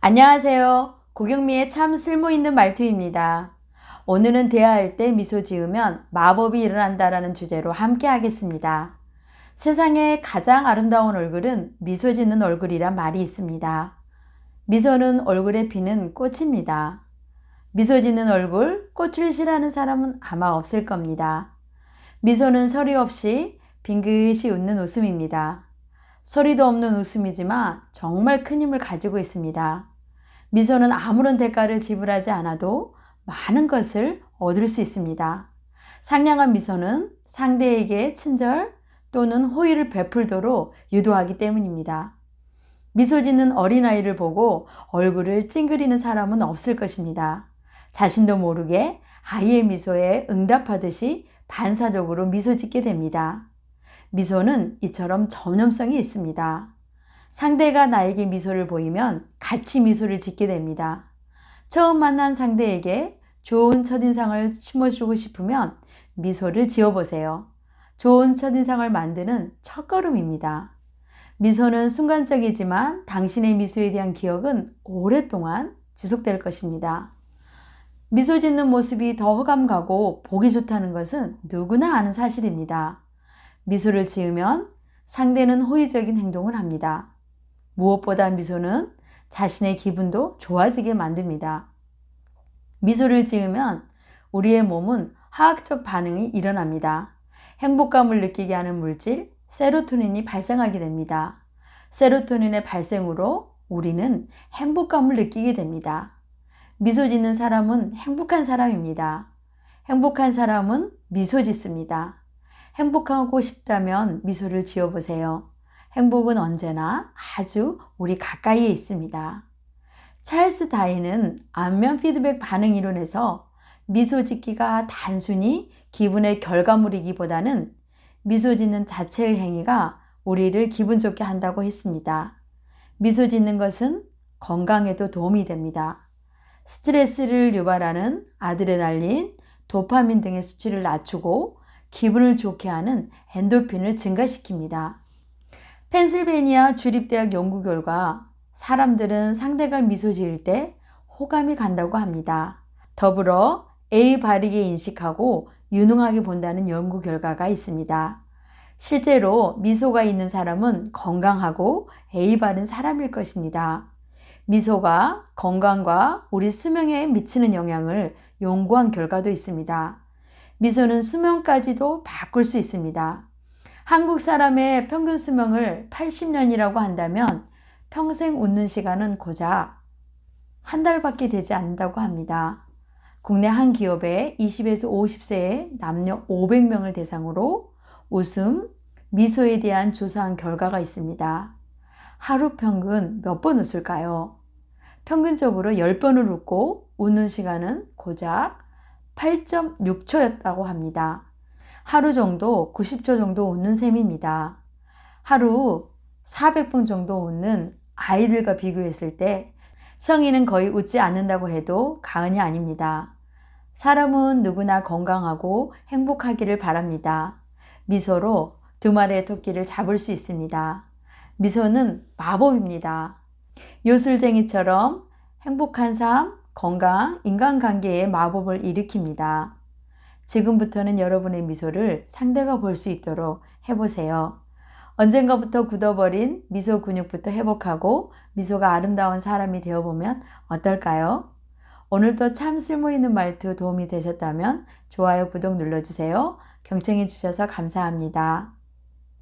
안녕하세요. 고경미의 참 쓸모있는 말투입니다. 오늘은 대화할 때 미소 지으면 마법이 일어난다라는 주제로 함께 하겠습니다. 세상에 가장 아름다운 얼굴은 미소 짓는 얼굴이란 말이 있습니다. 미소는 얼굴에 피는 꽃입니다. 미소 짓는 얼굴, 꽃을 싫어하는 사람은 아마 없을 겁니다. 미소는 소리 없이 빙긋이 웃는 웃음입니다. 소리도 없는 웃음이지만 정말 큰 힘을 가지고 있습니다. 미소는 아무런 대가를 지불하지 않아도 많은 것을 얻을 수 있습니다. 상냥한 미소는 상대에게 친절 또는 호의를 베풀도록 유도하기 때문입니다. 미소 짓는 어린아이를 보고 얼굴을 찡그리는 사람은 없을 것입니다. 자신도 모르게 아이의 미소에 응답하듯이 반사적으로 미소 짓게 됩니다. 미소는 이처럼 전염성이 있습니다. 상대가 나에게 미소를 보이면 같이 미소를 짓게 됩니다. 처음 만난 상대에게 좋은 첫인상을 심어주고 싶으면 미소를 지어보세요. 좋은 첫인상을 만드는 첫걸음입니다. 미소는 순간적이지만 당신의 미소에 대한 기억은 오랫동안 지속될 것입니다. 미소 짓는 모습이 더 호감 가고 보기 좋다는 것은 누구나 아는 사실입니다. 미소를 지으면 상대는 호의적인 행동을 합니다. 무엇보다 미소는 자신의 기분도 좋아지게 만듭니다. 미소를 지으면 우리의 몸은 화학적 반응이 일어납니다. 행복감을 느끼게 하는 물질, 세로토닌이 발생하게 됩니다. 세로토닌의 발생으로 우리는 행복감을 느끼게 됩니다. 미소 짓는 사람은 행복한 사람입니다. 행복한 사람은 미소 짓습니다. 행복하고 싶다면 미소를 지어보세요. 행복은 언제나 아주 우리 가까이에 있습니다. 찰스 다이는 안면 피드백 반응 이론에서 미소 짓기가 단순히 기분의 결과물이기보다는 미소 짓는 자체의 행위가 우리를 기분 좋게 한다고 했습니다. 미소 짓는 것은 건강에도 도움이 됩니다. 스트레스를 유발하는 아드레날린, 도파민 등의 수치를 낮추고 기분을 좋게 하는 엔도핀을 증가시킵니다. 펜실베니아 주립대학 연구 결과 사람들은 상대가 미소 지을 때 호감이 간다고 합니다. 더불어 A 바르게 인식하고 유능하게 본다는 연구 결과가 있습니다. 실제로 미소가 있는 사람은 건강하고 A 바른 사람일 것입니다. 미소가 건강과 우리 수명에 미치는 영향을 연구한 결과도 있습니다. 미소는 수명까지도 바꿀 수 있습니다. 한국 사람의 평균 수명을 80년이라고 한다면 평생 웃는 시간은 고작 한 달밖에 되지 않는다고 합니다. 국내 한 기업에 20에서 50세의 남녀 500명을 대상으로 웃음, 미소에 대한 조사한 결과가 있습니다. 하루 평균 몇 번 웃을까요? 평균적으로 10번을 웃고 웃는 시간은 고작 8.6초였다고 합니다. 하루 정도 90초 정도 웃는 셈입니다. 하루 400번 정도 웃는 아이들과 비교했을 때 성인은 거의 웃지 않는다고 해도 가언이 아닙니다. 사람은 누구나 건강하고 행복하기를 바랍니다. 미소로 두 마리의 토끼를 잡을 수 있습니다. 미소는 마법입니다. 요술쟁이처럼 행복한 삶, 건강, 인간관계에 마법을 일으킵니다. 지금부터는 여러분의 미소를 상대가 볼 수 있도록 해보세요. 언젠가부터 굳어버린 미소 근육부터 회복하고 미소가 아름다운 사람이 되어보면 어떨까요? 오늘도 참 쓸모있는 말투 도움이 되셨다면 좋아요, 구독 눌러주세요. 경청해 주셔서 감사합니다.